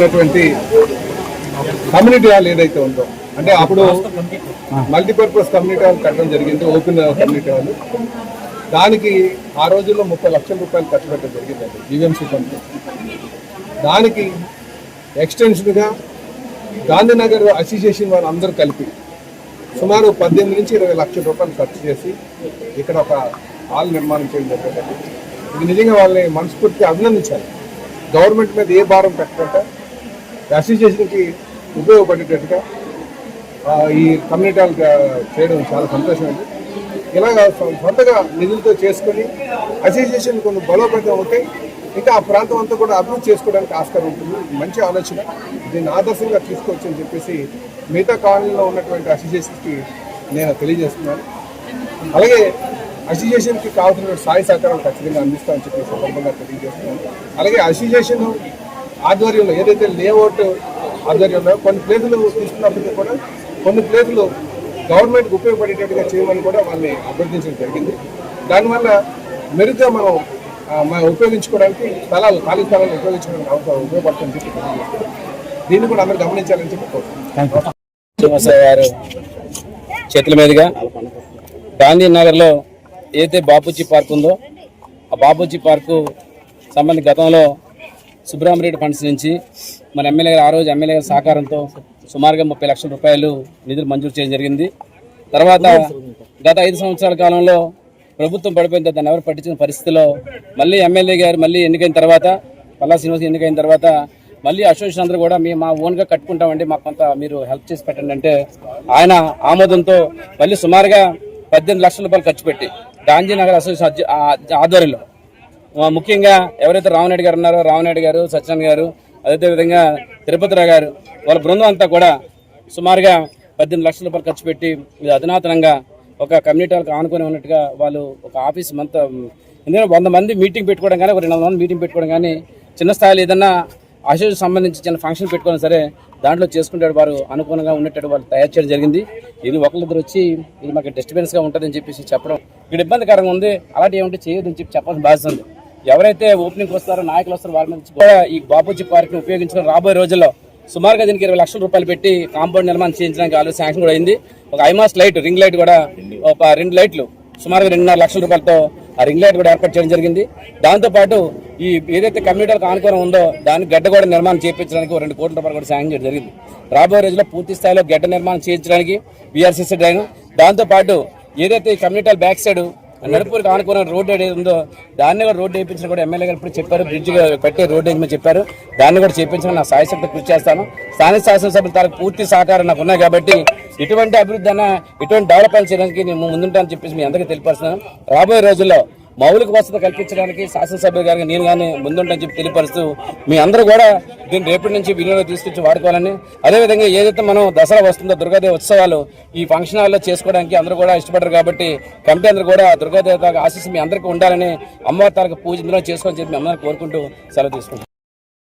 ఉన్నటువంటి community hall ఏదైతే ఉందో. అంటే అప్పుడు మల్టీపర్పస్ కమ్యూనిటీ హాల్ కట్టడం జరిగింది ఓపెన్ కమ్యూనిటీ హాల్ దానికి ఆ రోజుల్లో ముప్పై లక్షల రూపాయలు ఖర్చు పెట్టడం జరిగిందండి జీవీఎంసీ ఫండ్ దానికి ఎక్స్టెన్షన్గా గాంధీనగర్ అసోసియేషన్ వారు అందరూ కలిపి సుమారు పద్దెనిమిది నుంచి ఇరవై లక్షల రూపాయలు ఖర్చు చేసి ఇక్కడ ఒక హాల్ నిర్మాణం చేయడం జరిగిందండి. ఇది నిజంగా వాళ్ళని మనస్ఫూర్తిగా అభినందించాలి. గవర్నమెంట్ మీద ఏ భారం పెట్టకుండా అసోసియేషన్కి ఉపయోగపడేటట్టుగా ఈ కమ్యూనిటీ చేయడం చాలా సంతోషం అండి ఇలాగ సొంతగా నిధులతో చేసుకొని అసోసియేషన్ కొన్ని బలోపేతం అవుతాయి. ఇంకా ఆ ప్రాంతం అంతా కూడా అభివృద్ధి చేసుకోవడానికి ఆస్కారం ఉంటుంది. మంచి ఆలోచన. దీన్ని ఆదర్శంగా తీసుకోవచ్చు అని చెప్పేసి మిగతా కాలనీలో ఉన్నటువంటి అసోసియేషన్కి నేను తెలియజేస్తున్నాను. అలాగే అసోసియేషన్కి కావాల్సిన సాయ సహకారం ఖచ్చితంగా అందిస్తామని చెప్పి సందర్భంగా తెలియజేస్తున్నాను. అలాగే అసోసియేషన్ ఆధ్వర్యంలో ఏదైతే లేఅవుట్ ఆధ్వర్యంలో కొన్ని ప్లేసులు తీసుకున్నప్పటికీ కూడా కొన్ని ప్లేసులు గవర్నమెంట్కి ఉపయోగపడేటట్టుగా చేయమని కూడా వాళ్ళని అభ్యర్థించడం జరిగింది. దానివల్ల మెరుగ్గా మనం మనం ఉపయోగించుకోవడానికి స్థలాలు ఖాళీ స్థలాలు ఉపయోగించుకోవడానికి అవసరం ఉపయోగపడుతుందని చెప్పి దీన్ని కూడా అందరూ గమనించాలని చెప్పి కోరుతున్నాను శ్రీనివాసరావు గారు చేతుల మీదుగా గాంధీ నగర్లో ఏదైతే బాపూజీ పార్క్ ఉందో ఆ బాపూజీ పార్కు సంబంధించి గతంలో సుబ్రహ్మరెడ్డి ఫండ్స్ నుంచి మన ఎమ్మెల్యే గారు ఆ రోజు ఎమ్మెల్యే గారి సహకారంతో సుమారుగా ముప్పై లక్షల రూపాయలు నిధులు మంజూరు చేయడం జరిగింది. తర్వాత గత ఐదు సంవత్సరాల కాలంలో ప్రభుత్వం పడిపోయిన తర్వాత దాన్ని ఎవరు పట్టించిన పరిస్థితిలో మళ్ళీ ఎమ్మెల్యే గారు మళ్ళీ ఎన్నికైన తర్వాత పల్లా శ్రీనివాస్ ఎన్నికైన తర్వాత మళ్ళీ అసోసియేషన్ అందరూ కూడా మేము మా ఓన్గా కట్టుకుంటామండి మాకు కొంత మీరు హెల్ప్ చేసి పెట్టండి అంటే ఆయన ఆమోదంతో మళ్ళీ సుమారుగా పద్దెనిమిది లక్షల రూపాయలు ఖర్చు పెట్టి గాంధీనగర్ అసోసియేషన్ ఆధ్వర్యంలో ముఖ్యంగా ఎవరైతే రామనాయుడు గారు ఉన్నారో రామనాయుడు గారు సత్యనారాయణ గారు అదే విధంగా తిరుపతిరావు గారు వాళ్ళ బృందం అంతా కూడా సుమారుగా పద్దెనిమిది లక్షల రూపాయలు ఖర్చు పెట్టి ఇది అధునాతనంగా ఒక కమ్యూనిటీ వాళ్ళకి ఆనుకొని ఉన్నట్టుగా వాళ్ళు ఒక ఆఫీస్ మంత ఎందుకంటే వంద మంది మీటింగ్ పెట్టుకోవడం కానీ ఒక రెండు వందల మంది మీటింగ్ పెట్టుకోవడం కానీ చిన్న స్థాయిలో ఏదన్నా అసోసియేషన్ సంబంధించి చిన్న ఫంక్షన్ పెట్టుకోవడం సరే దాంట్లో చేసుకుంటే వారు అనుకూలంగా ఉండేటట్టు వాళ్ళు తయారు చేయడం జరిగింది. ఇది ఒకరిద్దరు వచ్చి ఇది మాకు డిస్టర్బెన్స్గా ఉంటుందని చెప్పేసి చెప్పడం ఇక్కడ ఇబ్బందికరంగా ఉంది అలాంటి ఏమంటే చేయొద్దని చెప్పి చెప్పాల్సిన బాధ్యత ఉంది. ఎవరైతే ఓపెనింగ్ వస్తారో నాయకులు వస్తారో వాళ్ళ మీద కూడా ఈ బాపూజీ పార్క్ని ఉపయోగించడం రాబోయే రోజుల్లో సుమారుగా దీనికి ఇరవై లక్షల రూపాయలు పెట్టి కాంపౌండ్ నిర్మాణం చేయించడానికి ఆల్రెడీ శాంక్షన్ కూడా అయింది. ఒక ఐమాస్ లైట్ రింగ్ లైట్ కూడా ఒక రెండు లైట్లు సుమారుగా రెండున్నర లక్షల రూపాయలతో ఆ రింగ్ లైట్ కూడా ఏర్పాటు చేయడం జరిగింది. దాంతోపాటు ఈ ఏదైతే కమ్యూనిటీలకు ఆనుకోవడం ఉందో దానికి గడ్డ కూడా నిర్మాణం చేయించడానికి ఒక రెండు కోట్ల రూపాయలు కూడా శాంక్షన్ చేయడం జరిగింది. రాబోయే రోజుల్లో పూర్తి స్థాయిలో గడ్డ నిర్మాణం చేయించడానికి బీఆర్సీసీ డ్రైన్. దాంతోపాటు ఏదైతే ఈ కమ్యూనిటీ బ్యాక్ సైడ్ నడుపురికి ఆనుకున్న రోడ్డు ఏది ఉందో దాన్ని కూడా రోడ్డు వేయించిన కూడా ఎమ్మెల్యే గారు ఇప్పుడు చెప్పారు బ్రిడ్జ్ కట్టే రోడ్డు వేయమని చెప్పారు దాన్ని కూడా చేయించడం నా సాయశక్తి కృషి చేస్తాను. స్థానిక శాసనసభ్యుల తాలకు పూర్తి సహకారం నాకు ఉన్నాయి కాబట్టి ఇటువంటి అభివృద్ధి అన్న ఇటువంటి డెవలప్మెంట్ చేయడానికి నేను ముందుంటానని చెప్పేసి మీ అందరికీ తెలియపరుస్తున్నాను. రాబోయే రోజుల్లో మౌలిక వసతి కల్పించడానికి శాసనసభ్యులు గారికి నేను కానీ ముందుంటని చెప్పి తెలియపరుస్తూ మీ అందరూ కూడా దీన్ని రేపటి నుంచి వినియోగం తీసుకొచ్చి వాడుకోవాలని. అదేవిధంగా ఏదైతే మనం దసరా వస్తుందో దుర్గాదేవి ఉత్సవాలు ఈ ఫంక్షన్ హాల్లో చేసుకోవడానికి అందరూ కూడా ఇష్టపడరు కాబట్టి కమిటీ అందరూ కూడా దుర్గాదేవత ఆశీస్సు మీ అందరికీ ఉండాలని అమ్మవారి తాలకు పూజ ఇందులో చేసుకోవాలని చెప్పి మీ అందరూ కోరుకుంటూ సెలవు తీసుకుంటాం